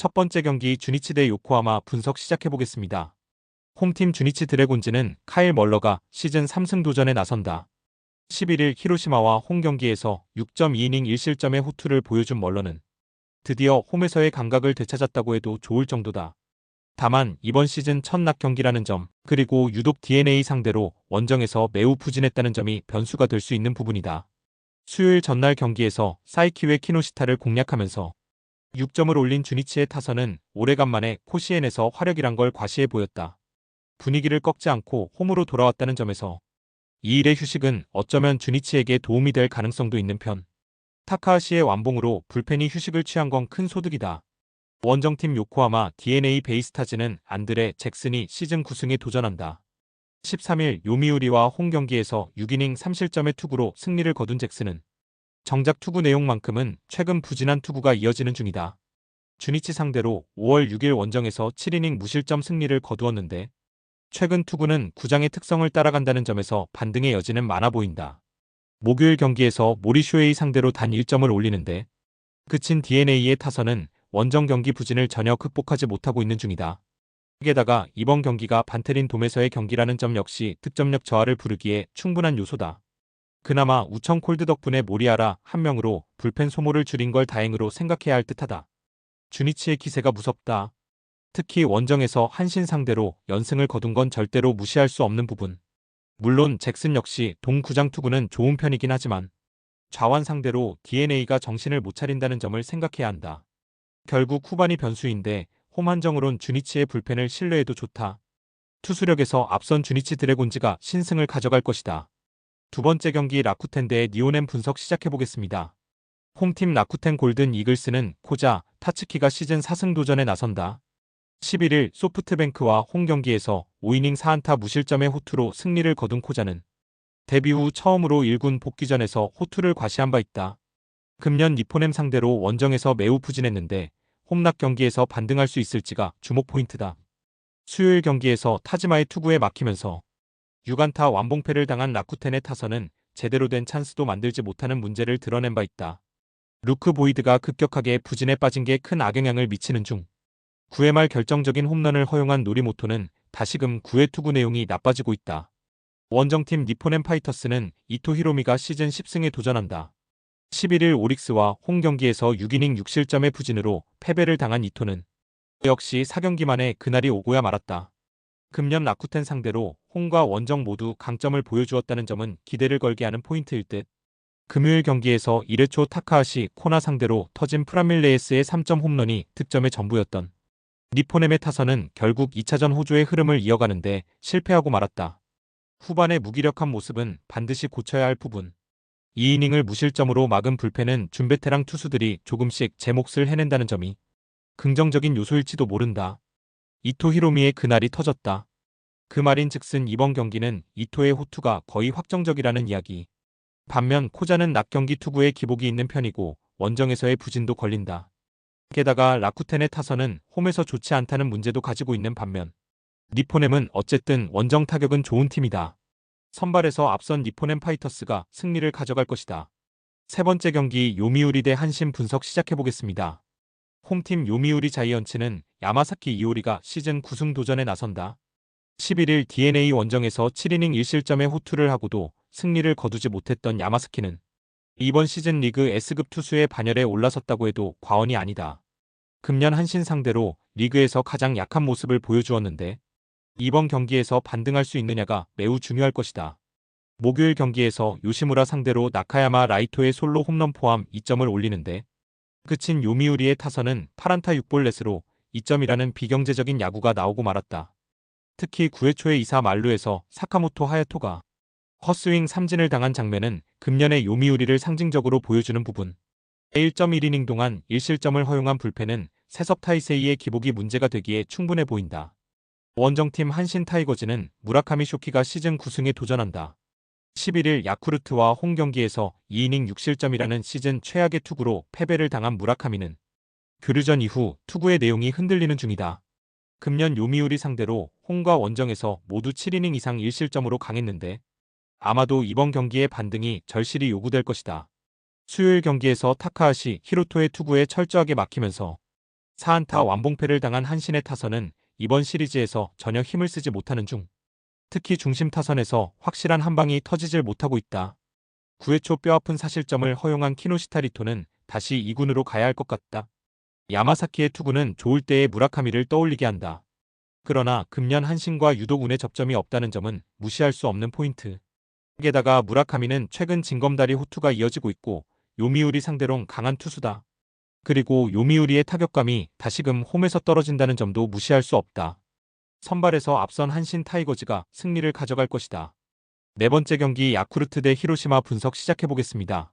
첫 번째 경기 주니치 대 요코하마 분석 시작해보겠습니다. 홈팀 주니치 드래곤즈는 카일 멀러가 시즌 3승 도전에 나선다. 11일 히로시마와 홈 경기에서 6.2이닝 1실점의 호투를 보여준 멀러는 드디어 홈에서의 감각을 되찾았다고 해도 좋을 정도다. 다만 이번 시즌 첫 낙 경기라는 점, 그리고 유독 DNA 상대로 원정에서 매우 부진했다는 점이 변수가 될 수 있는 부분이다. 수요일 전날 경기에서 사이키웨 키노시타를 공략하면서 6점을 올린 주니치의 타선은 오래간만에 코시엔에서 화력이란 걸 과시해 보였다. 분위기를 꺾지 않고 홈으로 돌아왔다는 점에서 2일의 휴식은 어쩌면 주니치에게 도움이 될 가능성도 있는 편. 타카하시의 완봉으로 불펜이 휴식을 취한 건 큰 소득이다. 원정팀 요코하마 DNA 베이스타즈는 안드레 잭슨이 시즌 9승에 도전한다. 13일 요미우리와 홈 경기에서 6이닝 3실점의 투구로 승리를 거둔 잭슨은 정작 투구 내용만큼은 최근 부진한 투구가 이어지는 중이다. 주니치 상대로 5월 6일 원정에서 7이닝 무실점 승리를 거두었는데 최근 투구는 구장의 특성을 따라간다는 점에서 반등의 여지는 많아 보인다. 목요일 경기에서 모리쇼에이 상대로 단 1점을 올리는데 그친 DNA의 타선은 원정 경기 부진을 전혀 극복하지 못하고 있는 중이다. 게다가 이번 경기가 반테린 돔에서의 경기라는 점 역시 득점력 저하를 부르기에 충분한 요소다. 그나마 우청 콜드 덕분에 모리아라 한 명으로 불펜 소모를 줄인 걸 다행으로 생각해야 할 듯하다. 주니치의 기세가 무섭다. 특히 원정에서 한신 상대로 연승을 거둔 건 절대로 무시할 수 없는 부분. 물론 잭슨 역시 동구장 투구는 좋은 편이긴 하지만 좌완 상대로 DNA가 정신을 못 차린다는 점을 생각해야 한다. 결국 후반이 변수인데 홈 한정으론 주니치의 불펜을 신뢰해도 좋다. 투수력에서 앞선 주니치 드래곤즈가 신승을 가져갈 것이다. 두 번째 경기 라쿠텐 대 니오넴 분석 시작해보겠습니다. 홈팀 라쿠텐 골든 이글스는 코자, 타츠키가 시즌 4승 도전에 나선다. 11일 소프트뱅크와 홈 경기에서 5이닝 4안타 무실점의 호투로 승리를 거둔 코자는 데뷔 후 처음으로 1군 복귀전에서 호투를 과시한 바 있다. 금년 니포넴 상대로 원정에서 매우 부진했는데 홈락 경기에서 반등할 수 있을지가 주목 포인트다. 수요일 경기에서 타지마의 투구에 막히면서 6안타 완봉패를 당한 라쿠텐의 타선은 제대로 된 찬스도 만들지 못하는 문제를 드러낸 바 있다. 루크 보이드가 급격하게 부진에 빠진 게 큰 악영향을 미치는 중 9회 말 결정적인 홈런을 허용한 노리모토는 다시금 9회 투구 내용이 나빠지고 있다. 원정팀 니포넴 파이터스는 이토 히로미가 시즌 10승에 도전한다. 11일 오릭스와 홈 경기에서 6이닝 6실점의 부진으로 패배를 당한 이토는 역시 4경기 만에 그날이 오고야 말았다. 금년 라쿠텐 상대로 홈과 원정 모두 강점을 보여주었다는 점은 기대를 걸게 하는 포인트일 듯. 금요일 경기에서 1회 초 타카하시 코나 상대로 터진 프라밀레이스의 3점 홈런이 득점의 전부였던 니포넴의 타선은 결국 2차전 호조의 흐름을 이어가는데 실패하고 말았다. 후반의 무기력한 모습은 반드시 고쳐야 할 부분. 2이닝을 무실점으로 막은 불펜은 준베테랑 투수들이 조금씩 제 몫을 해낸다는 점이 긍정적인 요소일지도 모른다. 이토 히로미의 그날이 터졌다. 그 말인 즉슨 이번 경기는 이토의 호투가 거의 확정적이라는 이야기. 반면 코자는 낙 경기 투구에 기복이 있는 편이고 원정에서의 부진도 걸린다. 게다가 라쿠텐의 타선은 홈에서 좋지 않다는 문제도 가지고 있는 반면 니포넴은 어쨌든 원정 타격은 좋은 팀이다. 선발에서 앞선 니포넴 파이터스가 승리를 가져갈 것이다. 세 번째 경기 요미우리 대 한신 분석 시작해보겠습니다. 홈팀 요미우리 자이언츠는 야마사키 이오리가 시즌 9승 도전에 나선다. 11일 DNA 원정에서 7이닝 1실점의 호투를 하고도 승리를 거두지 못했던 야마사키는 이번 시즌 리그 S급 투수의 반열에 올라섰다고 해도 과언이 아니다. 금년 한신 상대로 리그에서 가장 약한 모습을 보여주었는데 이번 경기에서 반등할 수 있느냐가 매우 중요할 것이다. 목요일 경기에서 요시무라 상대로 나카야마 라이토의 솔로 홈런 포함 2점을 올리는데 끝인 요미우리의 타선은 8안타 6볼 넷으로 2점이라는 비경제적인 야구가 나오고 말았다. 특히 9회 초의 2사 만루에서 사카모토 하야토가 헛스윙 삼진을 당한 장면은 금년의 요미우리를 상징적으로 보여주는 부분. 1.1이닝 동안 1실점을 허용한 불펜은 세섭 타이세이의 기복이 문제가 되기에 충분해 보인다. 원정팀 한신 타이거즈는 무라카미 쇼키가 시즌 9승에 도전한다. 11일 야쿠르트와 홈 경기에서 2이닝 6실점이라는 시즌 최악의 투구로 패배를 당한 무라카미는 교류전 이후 투구의 내용이 흔들리는 중이다. 금년 요미우리 상대로 홈과 원정에서 모두 7이닝 이상 1실점으로 강했는데 아마도 이번 경기의 반등이 절실히 요구될 것이다. 수요일 경기에서 타카하시 히로토의 투구에 철저하게 막히면서 4안타 완봉패를 당한 한신의 타선은 이번 시리즈에서 전혀 힘을 쓰지 못하는 중 특히 중심 타선에서 확실한 한 방이 터지질 못하고 있다. 9회 초 뼈아픈 사실점을 허용한 키노시타리토는 다시 2군으로 가야 할 것 같다. 야마사키의 투구는 좋을 때의 무라카미를 떠올리게 한다. 그러나 금년 한신과 유독 운의 접점이 없다는 점은 무시할 수 없는 포인트. 게다가 무라카미는 최근 징검다리 호투가 이어지고 있고 요미우리 상대론 강한 투수다. 그리고 요미우리의 타격감이 다시금 홈에서 떨어진다는 점도 무시할 수 없다. 선발에서 앞선 한신 타이거즈가 승리를 가져갈 것이다. 네 번째 경기 야쿠르트 대 히로시마 분석 시작해보겠습니다.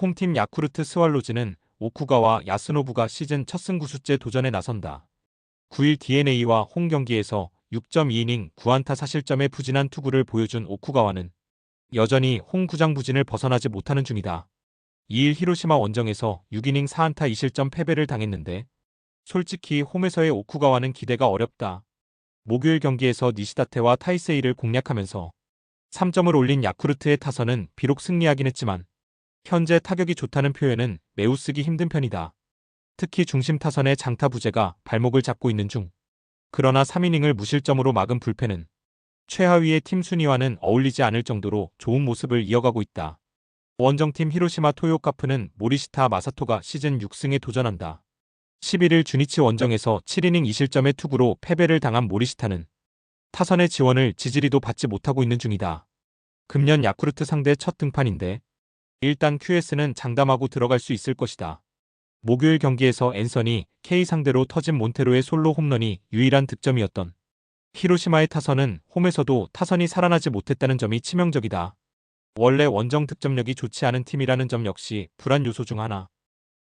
홈팀 야쿠르트 스왈로즈는 오쿠가와 야스노부가 시즌 첫 승구수째 도전에 나선다. 9일 DNA와 홈 경기에서 6.2이닝 9안타 사실점의 부진한 투구를 보여준 오쿠가와는 여전히 홈 구장 부진을 벗어나지 못하는 중이다. 2일 히로시마 원정에서 6이닝 4안타 2실점 패배를 당했는데 솔직히 홈에서의 오쿠가와는 기대가 어렵다. 목요일 경기에서 니시다테와 타이세이를 공략하면서 3점을 올린 야쿠르트의 타선은 비록 승리하긴 했지만 현재 타격이 좋다는 표현은 매우 쓰기 힘든 편이다. 특히 중심 타선의 장타 부재가 발목을 잡고 있는 중. 그러나 3이닝을 무실점으로 막은 불펜은 최하위의 팀 순위와는 어울리지 않을 정도로 좋은 모습을 이어가고 있다. 원정팀 히로시마 토요카프는 모리시타 마사토가 시즌 6승에 도전한다. 11일 주니치 원정에서 7이닝 2실점의 투구로 패배를 당한 모리시타는 타선의 지원을 지지리도 받지 못하고 있는 중이다. 금년 야쿠르트 상대 첫 등판인데 일단 QS는 장담하고 들어갈 수 있을 것이다. 목요일 경기에서 앤서니 K 상대로 터진 몬테로의 솔로 홈런이 유일한 득점이었던 히로시마의 타선은 홈에서도 타선이 살아나지 못했다는 점이 치명적이다. 원래 원정 득점력이 좋지 않은 팀이라는 점 역시 불안 요소 중 하나.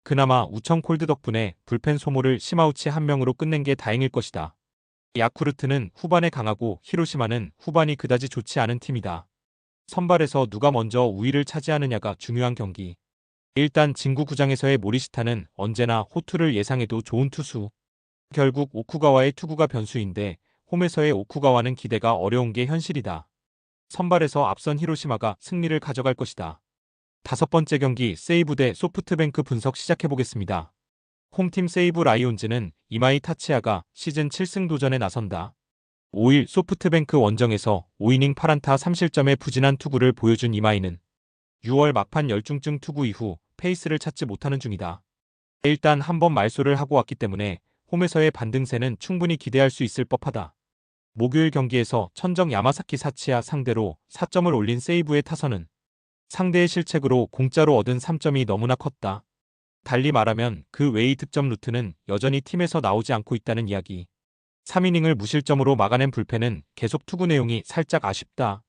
그나마 우청 콜드 덕분에 불펜 소모를 시마우치 한 명으로 끝낸 게 다행일 것이다. 야쿠르트는 후반에 강하고 히로시마는 후반이 그다지 좋지 않은 팀이다. 선발에서 누가 먼저 우위를 차지하느냐가 중요한 경기. 일단 진구 구장에서의 모리시타는 언제나 호투를 예상해도 좋은 투수. 결국 오쿠가와의 투구가 변수인데 홈에서의 오쿠가와는 기대가 어려운 게 현실이다. 선발에서 앞선 히로시마가 승리를 가져갈 것이다. 다섯 번째 경기 세이브 대 소프트뱅크 분석 시작해보겠습니다. 홈팀 세이브 라이온즈는 이마이 타치아가 시즌 7승 도전에 나선다. 5일 소프트뱅크 원정에서 5이닝 8안타 3실점의 부진한 투구를 보여준 이마이는 6월 막판 열중증 투구 이후 페이스를 찾지 못하는 중이다. 일단 한 번 말소를 하고 왔기 때문에 홈에서의 반등세는 충분히 기대할 수 있을 법하다. 목요일 경기에서 천정 야마사키 사치야 상대로 4점을 올린 세이브의 타선은 상대의 실책으로 공짜로 얻은 3점이 너무나 컸다. 달리 말하면 그 외의 득점 루트는 여전히 팀에서 나오지 않고 있다는 이야기. 3이닝을 무실점으로 막아낸 불펜은 계속 투구 내용이 살짝 아쉽다.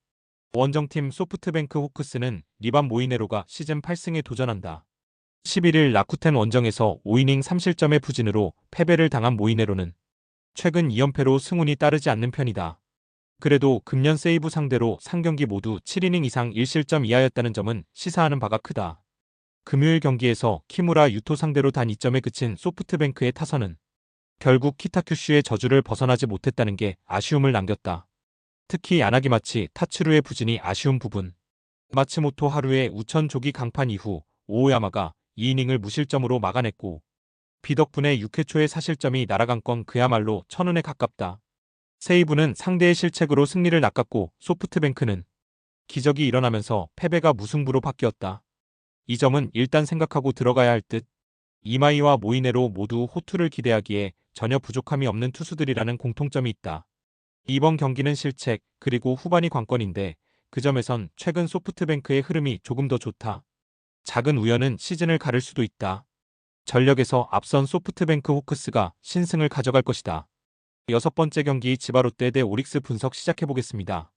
원정팀 소프트뱅크 호크스는 리반 모이네로가 시즌 8승에 도전한다. 11일 라쿠텐 원정에서 5이닝 3실점의 부진으로 패배를 당한 모이네로는 최근 2연패로 승운이 따르지 않는 편이다. 그래도 금년 세이브 상대로 3경기 모두 7이닝 이상 1실점 이하였다는 점은 시사하는 바가 크다. 금요일 경기에서 키무라 유토 상대로 단 2점에 그친 소프트뱅크의 타선은 결국 키타큐슈의 저주를 벗어나지 못했다는 게 아쉬움을 남겼다. 특히 야나기마치 타츠루의 부진이 아쉬운 부분. 마츠모토 하루의 우천 조기 강판 이후 오오야마가 2이닝을 무실점으로 막아냈고 비 덕분에 6회 초의 사실점이 날아간 건 그야말로 천운에 가깝다. 세이브는 상대의 실책으로 승리를 낚았고 소프트뱅크는 기적이 일어나면서 패배가 무승부로 바뀌었다. 이 점은 일단 생각하고 들어가야 할 듯. 이마이와 모이네로 모두 호투를 기대하기에 전혀 부족함이 없는 투수들이라는 공통점이 있다. 이번 경기는 실책, 그리고 후반이 관건인데 그 점에선 최근 소프트뱅크의 흐름이 조금 더 좋다. 작은 우연은 시즌을 가를 수도 있다. 전력에서 앞선 소프트뱅크 호크스가 신승을 가져갈 것이다. 여섯 번째 경기 치바 롯데 대 오릭스 분석 시작해보겠습니다.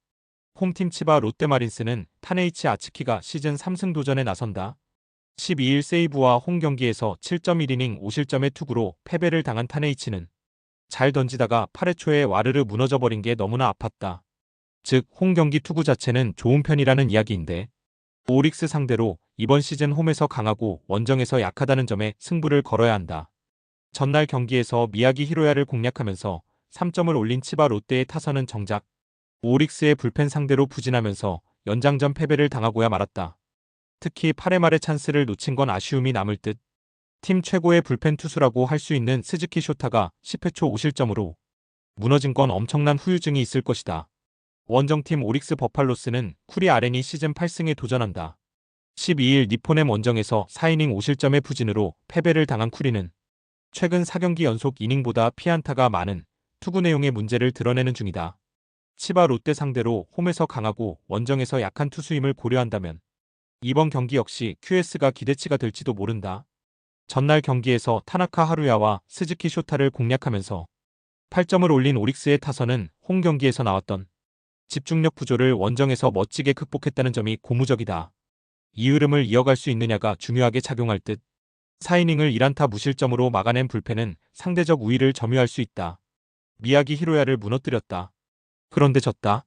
홈팀 치바 롯데마린스는 타네이치 아츠키가 시즌 3승 도전에 나선다. 12일 세이브와 홈 경기에서 7.1이닝 5실점의 투구로 패배를 당한 타네이치는 잘 던지다가 8회 초에 와르르 무너져버린 게 너무나 아팠다. 즉, 홈 경기 투구 자체는 좋은 편이라는 이야기인데 오릭스 상대로 이번 시즌 홈에서 강하고 원정에서 약하다는 점에 승부를 걸어야 한다. 전날 경기에서 미야기 히로야를 공략하면서 3점을 올린 치바 롯데의 타선은 정작 오릭스의 불펜 상대로 부진하면서 연장전 패배를 당하고야 말았다. 특히 8회 말의 찬스를 놓친 건 아쉬움이 남을 듯. 팀 최고의 불펜 투수라고 할 수 있는 스즈키 쇼타가 10회 초 5실점으로 무너진 건 엄청난 후유증이 있을 것이다. 원정팀 오릭스 버팔로스는 쿠리 아렌이 시즌 8승에 도전한다. 12일 니포넴 원정에서 4이닝 5실점의 부진으로 패배를 당한 쿠리는 최근 4경기 연속 이닝보다 피안타가 많은 투구 내용의 문제를 드러내는 중이다. 치바 롯데 상대로 홈에서 강하고 원정에서 약한 투수임을 고려한다면 이번 경기 역시 QS가 기대치가 될지도 모른다. 전날 경기에서 타나카 하루야와 스즈키 쇼타를 공략하면서 8점을 올린 오릭스의 타선은 홈 경기에서 나왔던 집중력 부조를 원정에서 멋지게 극복했다는 점이 고무적이다. 이 흐름을 이어갈 수 있느냐가 중요하게 작용할 듯 4이닝을 1안타 무실점으로 막아낸 불펜은 상대적 우위를 점유할 수 있다. 미야기 히로야를 무너뜨렸다. 그런데 졌다.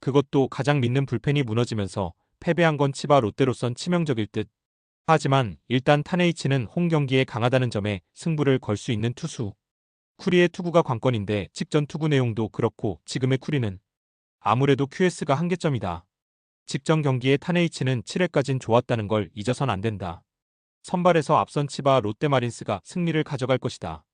그것도 가장 믿는 불펜이 무너지면서 패배한 건 치바 롯데로선 치명적일 듯. 하지만 일단 타네이치는 홈 경기에 강하다는 점에 승부를 걸 수 있는 투수. 쿠리의 투구가 관건인데 직전 투구 내용도 그렇고 지금의 쿠리는 아무래도 QS가 한계점이다. 직전 경기에 타네이치는 7회까진 좋았다는 걸 잊어선 안 된다. 선발에서 앞선 치바 롯데마린스가 승리를 가져갈 것이다.